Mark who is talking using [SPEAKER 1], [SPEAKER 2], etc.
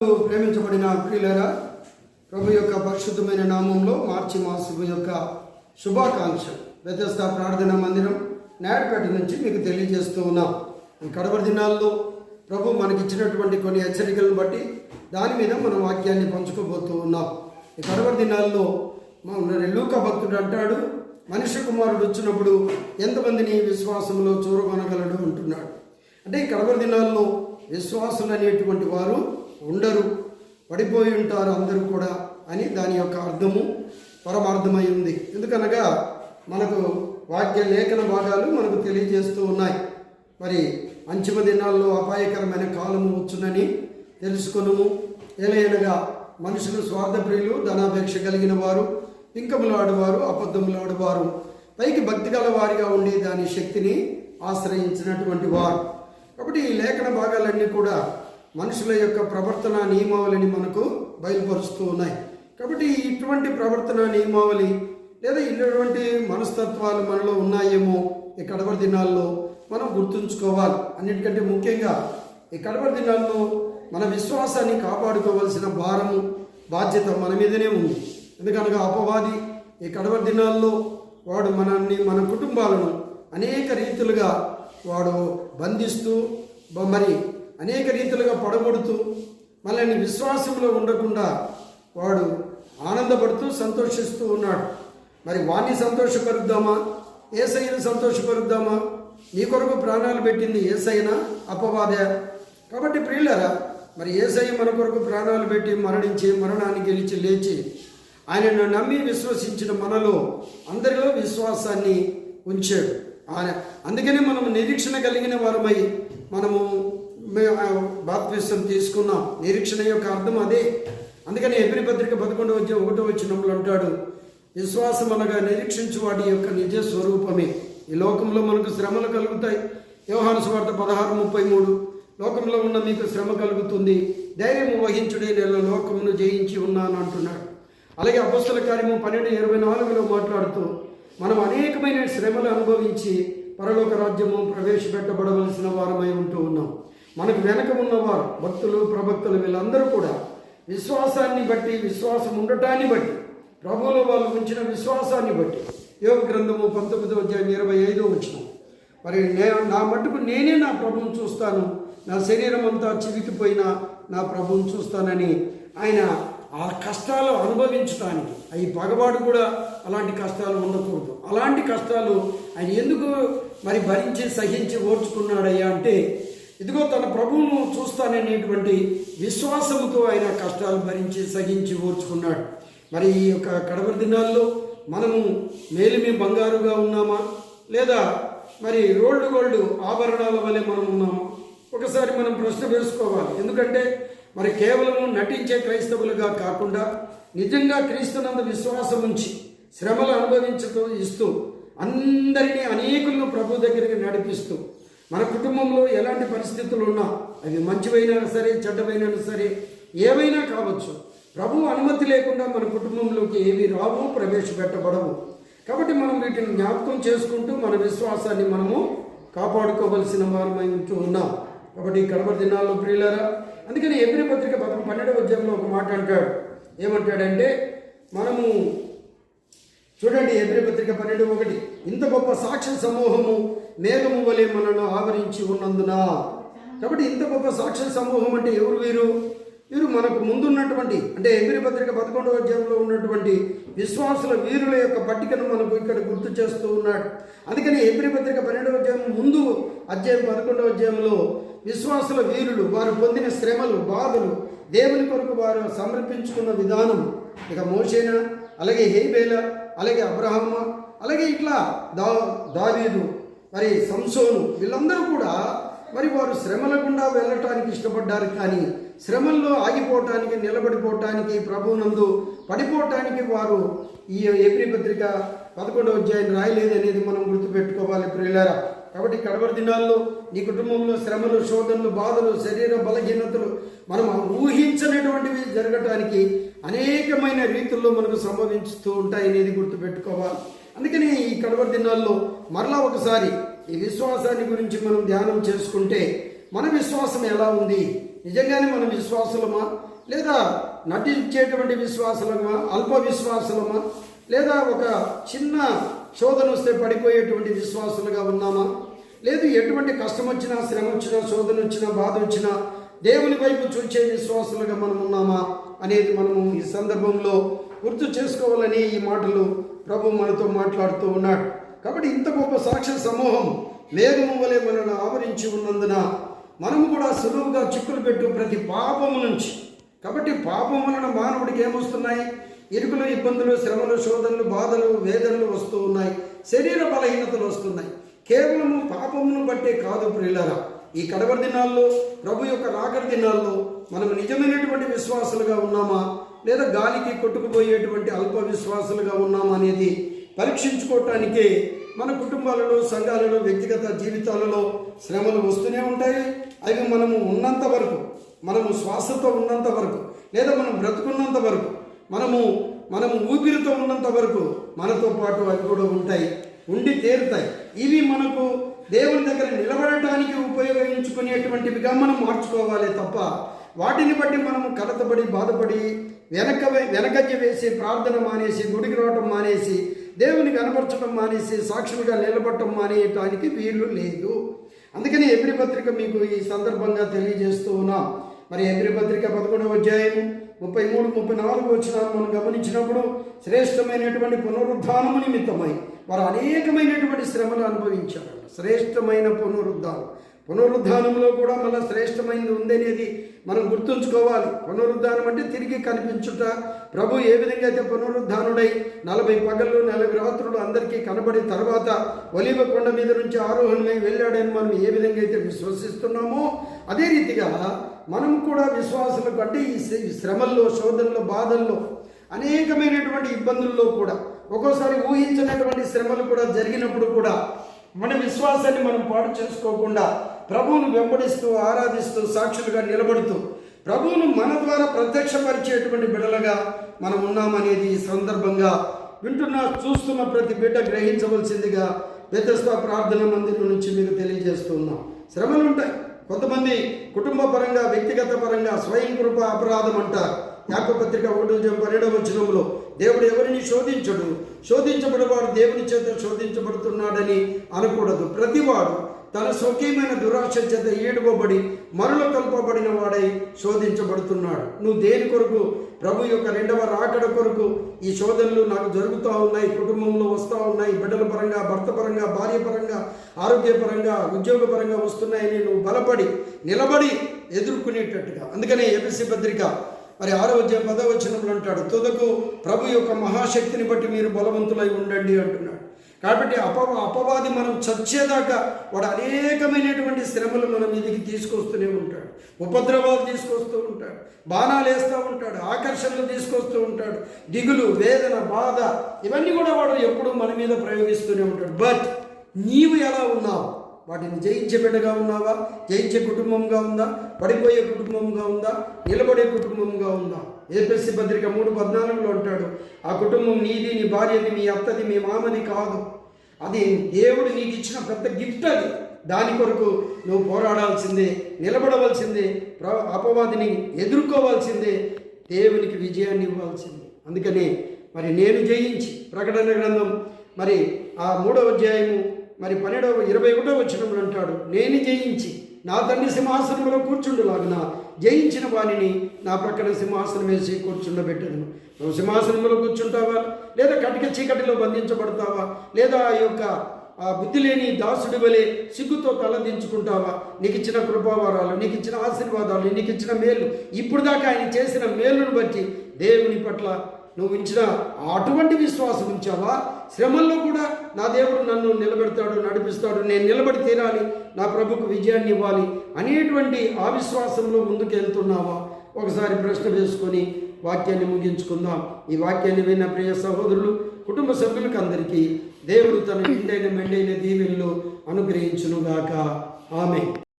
[SPEAKER 1] ప్రేమించబడిన ప్రియులరా ప్రభు యొక్క పరిశుద్ధమైన నామంలో మార్చి మాసము యొక్క శుభాకాంక్ష వ్యత్యస్త ప్రార్థన మందిరం నాయడపేట నుంచి మీకు తెలియజేస్తూ ఉన్నాం. ఈ కడవరి దినాల్లో ప్రభు మనకిచ్చినటువంటి కొన్ని హెచ్చరికలను బట్టి దాని మీద మనం వాక్యాన్ని పంచుకోబోతూ ఉన్నాం. ఈ కడవరి దినాల్లో లూక భక్తుడు అంటాడు మనిషి కుమారుడు వచ్చినప్పుడు ఎంతమందిని విశ్వాసంలో చూరగొనగలడు అంటున్నాడు. అంటే ఈ కడవరి దినాల్లో విశ్వాసులు అనేటువంటి వారు ఉండరు పడిపోయి ఉంటారు అందరూ కూడా అని దాని యొక్క అర్థము పరమార్థమై ఉంది. ఎందుకనగా మనకు వాక్య లేఖన భాగాలు మనకు తెలియజేస్తూ ఉన్నాయి. మరి అంచిమ దినాల్లో అపాయకరమైన కాలము వచ్చునని తెలుసుకొనుము. ఏలైనగా మనుషులు స్వార్థప్రియులు ధనాపేక్ష కలిగిన వారు ఇంకములాడువారు అబద్ధములాడువారు పైకి భక్తి గల వారిగా ఉండి దాని శక్తిని ఆశ్రయించినటువంటి వారు. కాబట్టి ఈ లేఖన భాగాలన్నీ కూడా మనుషుల యొక్క ప్రవర్తన నియమావళిని మనకు బయలుపరుస్తూ ఉన్నాయి. కాబట్టి ఇటువంటి ప్రవర్తన నియమావళి లేదా ఇటువంటి మనస్తత్వాలు మనలో ఉన్నాయేమో ఈ కడవరి దినాల్లో మనం గుర్తుంచుకోవాలి. అన్నిటికంటే ముఖ్యంగా ఈ కడవరి దినాల్లో మన విశ్వాసాన్ని కాపాడుకోవాల్సిన భారము బాధ్యత మన మీదనే ఉంది. ఎందుకనగా అపవాది ఈ కడవరి దినాల్లో వాడు మనల్ని మన కుటుంబాలను అనేక రీతులుగా వాడు బంధిస్తూ మరి అనేక రీతిలుగా పడగొడుతూ మనల్ని విశ్వాసంలో ఉండకుండా వాడు ఆనందపడుతూ సంతోషిస్తూ ఉన్నాడు. మరి వాణ్ణి సంతోషపరుద్దామా? ఏసైని సంతోషపరుద్దామా? నీ కొరకు ప్రాణాలు పెట్టింది ఏసైనా అపవాదే. కాబట్టి ప్రియులరా మరి ఏసై మన కొరకు ప్రాణాలు పెట్టి మరణించి మరణాన్ని గెలిచి లేచి ఆయనను నమ్మి విశ్వసించిన మనలో అందరిలో విశ్వాసాన్ని ఉంచాడు. ఆయన అందుకనే మనం నిరీక్షణ కలిగిన వారమై మనము మేము ఆ తీసుకున్నాం. నిరీక్షణ యొక్క అర్థం అదే. అందుకని ఎబ్రి పత్రిక పదకొండు వచ్చి ఒకటో వచ్చినప్పుడు అంటాడు విశ్వాసం అనగా నిరీక్షించు వాటి యొక్క నిజ స్వరూపమే. ఈ లోకంలో మనకు శ్రమలు కలుగుతాయి. యోహాను సువార్త పదహారు ముప్పై మూడు. లోకంలో ఉన్న మీకు శ్రమ కలుగుతుంది. ధైర్యం వహించుడే నేను లోకమును జయించి ఉన్నాను అంటున్నాడు. అలాగే అపస్తుల కార్యము పన్నెండు ఇరవై నాలుగులో మాట్లాడుతూ మనం అనేకమైన శ్రమలు అనుభవించి పరలోక రాజ్యము ప్రవేశపెట్టబడవలసిన వారమై ఉంటూ ఉన్నాం. మనకు వెనక ఉన్నవారు భక్తులు ప్రభక్తులు వీళ్ళందరూ కూడా విశ్వాసాన్ని బట్టి విశ్వాసం ఉండటాన్ని బట్టి ప్రభువులో వాళ్ళు ఉంచిన విశ్వాసాన్ని బట్టి యోగ గ్రంథము పంతొమ్మిదో అధ్యాయం ఇరవై ఐదో వచ్చిన మరి నే నా మట్టుకు నేనే నా ప్రభువును చూస్తాను. నా శరీరం అంతా చివికిపోయినా నా ప్రభువును చూస్తానని ఆయన ఆ కష్టాలు అనుభవించడానికి ఈ పగవాడు కూడా అలాంటి కష్టాలు ఉండకూడదు. అలాంటి కష్టాలు ఆయన ఎందుకు మరి భరించి సహించి ఓర్చుకున్నాడయ్యా అంటే ఇదిగో తన ప్రభువును చూస్తాననేటువంటి విశ్వాసముతో ఆయన కష్టాలు భరించి సహించి ఓర్చుకున్నాడు. మరి ఈ యొక్క కడవరి దినాల్లో మనము మేలిమి బంగారుగా ఉన్నామా? లేదా మరి రోల్డ్ గోల్డ్ ఆభరణాల వలె మనం ఉన్నామా? ఒకసారి మనం ప్రశ్న వేసుకోవాలి. ఎందుకంటే మరి కేవలము నటించే క్రైస్తవులుగా కాకుండా నిజంగా క్రీస్తునందు విశ్వాసం ఉంచి శ్రమలు అనుభవించుతూ ఇస్తూ అందరినీ అనేకులను ప్రభు దగ్గరికి నడిపిస్తూ మన కుటుంబంలో ఎలాంటి పరిస్థితులు ఉన్నా అవి మంచివైనా సరే చెడ్డవైనా సరే ఏవైనా కావచ్చు. ప్రభు అనుమతి లేకుండా మన కుటుంబంలోకి ఏవి రావు ప్రవేశపెట్టబడవు. కాబట్టి మనం వీటిని జ్ఞాపకం చేసుకుంటూ మన విశ్వాసాన్ని మనము కాపాడుకోవలసిన వారమై ఉంటూ ఉన్నాం. కాబట్టి కడప దినాల్లో ప్రియులారా అందుకని ఎబ్రి పత్రిక పదకొండు పన్నెండవ అధ్యాయంలో ఒక మాట అంటాడు. ఏమంటాడంటే మనము చూడండి ఎబ్రి పత్రిక పన్నెండు ఒకటి. ఇంత గొప్ప సాక్షి సమూహము మేఘము వలె మనను ఆవరించి ఉన్నందున. కాబట్టి ఇంత గొప్ప సాక్షి సమూహం అంటే ఎవరు వీరు? వీరు మనకు ముందున్నటువంటి అంటే ఎబ్రి పత్రిక పదకొండవ అధ్యాయంలో ఉన్నటువంటి విశ్వాసుల వీరుల యొక్క పట్టికను మనకు ఇక్కడ గుర్తు చేస్తూ ఉన్నాడు. అందుకని ఎబ్రి పత్రిక పన్నెండవ అధ్యాయం ముందు అధ్యాయం పదకొండవ అధ్యాయంలో విశ్వాసుల వీరులు వారు పొందిన శ్రమలు బాధలు దేవుని కొరకు వారు సమర్పించుకున్న విధానం ఇక మోషేన అలాగే హేబేల అలాగే అబ్రహమ్మ అలాగే ఇట్లా దా దావీదు మరి సంసోను వీళ్ళందరూ కూడా మరి వారు శ్రమల గుండా వెళ్ళటానికి ఇష్టపడ్డారు కానీ శ్రమల్లో ఆగిపోవటానికి నిలబడిపోవటానికి ప్రభువునందు పడిపోవటానికి వారు ఈ ఏప్రి పత్రిక పదకొండవ అధ్యాయం రాయలేదు అనేది మనం గుర్తుపెట్టుకోవాలి ప్రియులారా. కాబట్టి కడవరి దినాల్లో నీ కుటుంబంలో శ్రమలు శోధనలు బాధలు శరీర బలహీనతలు మనం ఊహించనటువంటివి జరగటానికి అనేకమైన రీతుల్లో మనకు సంభవించుతూ ఉంటాయి అనేది గుర్తుపెట్టుకోవాలి. అందుకని ఈ కడవరి దినాల్లో మరలా ఒకసారి ఈ విశ్వాసాన్ని గురించి మనం ధ్యానం చేసుకుంటే మన విశ్వాసం ఎలా ఉంది? నిజంగానే మన విశ్వాసులమా? లేదా నటించేటువంటి విశ్వాసులమా? అల్ప విశ్వాసులమా? లేదా ఒక చిన్న శోధన వస్తే పడిపోయేటువంటి విశ్వాసులుగా ఉన్నామా? లేదు ఎటువంటి కష్టం వచ్చినా శ్రమ వచ్చినా శోధన వచ్చినా బాధ వచ్చినా దేవుని వైపు చూచే విశ్వాసులుగా మనం ఉన్నామా? అనేది మనము ఈ సందర్భంలో గుర్తు చేసుకోవాలని ఈ మాటలు ప్రభు మనతో మాట్లాడుతూ ఉన్నాడు. కాబట్టి ఇంత గొప్ప సాక్ష్య సమూహం మేఘము వలె మనల్ని ఆవరించి ఉన్నందున మనము కూడా సులువుగా చిక్కులు పెట్టు ప్రతి పాపము నుంచి. కాబట్టి పాపం వలన మానవుడికి ఏమొస్తున్నాయి? ఇరుకులు ఇబ్బందులు శ్రమలు శోధనలు బాధలు వేదనలు వస్తూ ఉన్నాయి. శరీర బలహీనతలు వస్తున్నాయి. కేవలము పాపమును బట్టే కాదు ప్రియులరా ఈ కడవరి దినాల్లో ప్రభు యొక్క రాకడి దినాల్లో మనం నిజమైనటువంటి విశ్వాసులుగా ఉన్నామా? లేదా గాలికి కొట్టుకుపోయేటువంటి అల్ప విశ్వాసులుగా ఉన్నామా అనేది పరీక్షించుకోవటానికే మన కుటుంబాలలో సంఘాలలో వ్యక్తిగత జీవితాలలో శ్రమలు వస్తూనే ఉంటాయి. అవి మనము ఉన్నంత వరకు మనము శ్వాసతో ఉన్నంత వరకు లేదా మనం బ్రతుకున్నంత వరకు మనము మనము ఊపిరితో ఉన్నంత వరకు మనతో పాటు అవి కూడా ఉంటాయి ఉండి తీరుతాయి. ఇవి మనకు దేవుని దగ్గర నిలబడటానికి ఉపయోగించుకునేటువంటివిగా మనం మార్చుకోవాలి తప్ప వాటిని బట్టి మనము కలతపడి బాధపడి వెనక వెనకజ్జ వేసి ప్రార్థన మానేసి గుడికి రావటం మానేసి దేవుని కనపరచడం మానేసి సాక్షులుగా నిలబడటం మానేయటానికి వీలు లేదు. అందుకని ఎబ్రి పత్రిక మీకు ఈ సందర్భంగా తెలియజేస్తూ ఉన్నాం. మరి ఎబ్రి పత్రిక పదకొండవ అధ్యాయము ముప్పై మూడు ముప్పై నాలుగు వచ్చిన మనం గమనించినప్పుడు శ్రేష్టమైనటువంటి పునరుద్ధానము నిమిత్తమై వారు అనేకమైనటువంటి శ్రమలు అనుభవించారు శ్రేష్టమైన పునరుద్ధానం. పునరుద్ధానంలో కూడా మళ్ళీ శ్రేష్టమైనది ఉందనేది మనం గుర్తుంచుకోవాలి. పునరుద్ధానం అంటే తిరిగి కనిపించుట. ప్రభు ఏ విధంగా అయితే పునరుద్ధానుడై నలభై పగళ్ళు నలభై రాత్రులు అందరికీ కనబడిన తర్వాత ఒలివ కొండ మీద నుంచి ఆరోహణమై వెళ్ళాడని మనం ఏ విధంగా అయితే విశ్వసిస్తున్నామో అదే రీతిగా మనం కూడా విశ్వాసులకు అంటే ఈ శ్రమల్లో శోధనలో బాధల్లో అనేకమైనటువంటి ఇబ్బందుల్లో కూడా ఒక్కోసారి ఊహించినటువంటి శ్రమలు కూడా జరిగినప్పుడు కూడా మన విశ్వాసాన్ని మనం పాడు చేసుకోకుండా ప్రభువును వెంబడిస్తూ ఆరాధిస్తూ సాక్షులుగా నిలబడుతూ ప్రభువును మన ద్వారా ప్రత్యక్షపరిచేటువంటి బిడలుగా మనం ఉన్నామనేది ఈ సందర్భంగా వింటున్న చూస్తున్న ప్రతి బిడ్డ గ్రహించవలసిందిగా వ్యతస్థ ప్రార్థన మందిరం నుంచి మీకు తెలియజేస్తున్నాం. శ్రమలు ఉంటాయి. కొంతమంది కుటుంబ పరంగా వ్యక్తిగత పరంగా స్వయం కృప అపరాధం అంటారు. యాకపత్రిక ఒకటి పన్నెండవ వచనంలో దేవుడు ఎవరిని శోధించడు? శోధించబడేవాడు దేవుని చేత శోధించబడుతున్నాడని అనకూడదు. ప్రతివాడు తన స్వకీయమైన దురాశ చేత ఈడుకోబడి మరల కల్పబడిన వాడై శోధించబడుతున్నాడు. నువ్వు దేని కొరకు? ప్రభు యొక్క రెండవ రాకడ కొరకు ఈ శోధనలు నాకు జరుగుతూ ఉన్నాయి. కుటుంబంలో వస్తూ ఉన్నాయి. బిడ్డల పరంగా భర్త పరంగా భార్య పరంగా ఆరోగ్యపరంగా ఉద్యోగపరంగా వస్తున్నాయని నువ్వు బలపడి నిలబడి ఎదుర్కొనేటట్టుగా. అందుకనే ఎపిసి పత్రిక మరి ఆరోగ్య పదవచనంలో అంటాడు తుదకు ప్రభు యొక్క మహాశక్తిని బట్టి మీరు బలవంతులై ఉండండి అంటున్నాడు. కాబట్టి అప అపవాది మనం చచ్చేదాకా వాడు అనేకమైనటువంటి శ్రమలు మన మీదకి తీసుకొస్తూనే ఉంటాడు. ఉపద్రవాలు తీసుకొస్తూ ఉంటాడు. బాణాలు వేస్తూ ఉంటాడు. ఆకర్షణలు తీసుకొస్తూ ఉంటాడు. దిగులు వేదన బాధ ఇవన్నీ కూడా వాడు ఎప్పుడు మన మీద ప్రయోగిస్తూనే ఉంటాడు. బట్ నీవు ఎలా ఉన్నావు? వాటిని జయించే బిడ్డగా ఉన్నావా? జయించే కుటుంబంగా ఉందా? పడిపోయే కుటుంబంగా ఉందా? నిలబడే కుటుంబంగా ఉందా? ఏపీఎస్సి పత్రిక మూడు పద్నాలుగులో అంటాడు ఆ కుటుంబం నీది నీ భార్యది మీ అత్తది మీ మామది కాదు. అది దేవుడు నీకు ఇచ్చిన పెద్ద గిఫ్ట్ అది. దాని కొరకు నువ్వు పోరాడాల్సిందే నిలబడవలసిందే అపవాదిని ఎదుర్కోవాల్సిందే దేవునికి విజయాన్ని ఇవ్వాల్సిందే. అందుకనే మరి నేను జయించి ప్రకటన గ్రంథం మరి ఆ మూడవ అధ్యాయము మరి పన్నెండవ ఇరవై ఒకటో వచ్చినప్పుడు అంటాడు నేను జయించి నా తండ్రి సింహాసనంలో కూర్చుండులాగున జయించిన వాణిని నా ప్రక్కన సింహాసనం వేసి కూర్చుండబెట్టను నువ్వు సింహాసనంలో కూర్చుంటావా? లేదా కటిక చీకటిలో బంధించబడతావా? లేదా ఆ యొక్క ఆ బుద్ధి లేని దాసుడి వలె సిగ్గుతో తలదించుకుంటావా నీకు ఇచ్చిన కృపావారాలు నీకు ఇచ్చిన ఆశీర్వాదాలు నీకు ఇచ్చిన మేలు ఇప్పుడు దాకా ఆయన చేసిన మేలును బట్టి దేవుని పట్ల నువ్వు ఇచ్చిన అటువంటి విశ్వాసం ఉంచావా? శ్రమల్లో కూడా నా దేవుడు నన్ను నిలబెడతాడు నడిపిస్తాడు నేను నిలబడి తీరాలి నా ప్రభుకు విజయాన్ని ఇవ్వాలి అనేటువంటి ఆవిశ్వాసంలో ముందుకెళ్తున్నావా? ఒకసారి ప్రశ్న వేసుకొని వాక్యాన్ని ముగించుకుందాం. ఈ వాక్యాన్ని విన్న ప్రియ సహోదరులు కుటుంబ సభ్యులకు అందరికీ దేవుడు తన నిండైన మెండైన దీవెల్లో అనుగ్రహించునుగాక. ఆమె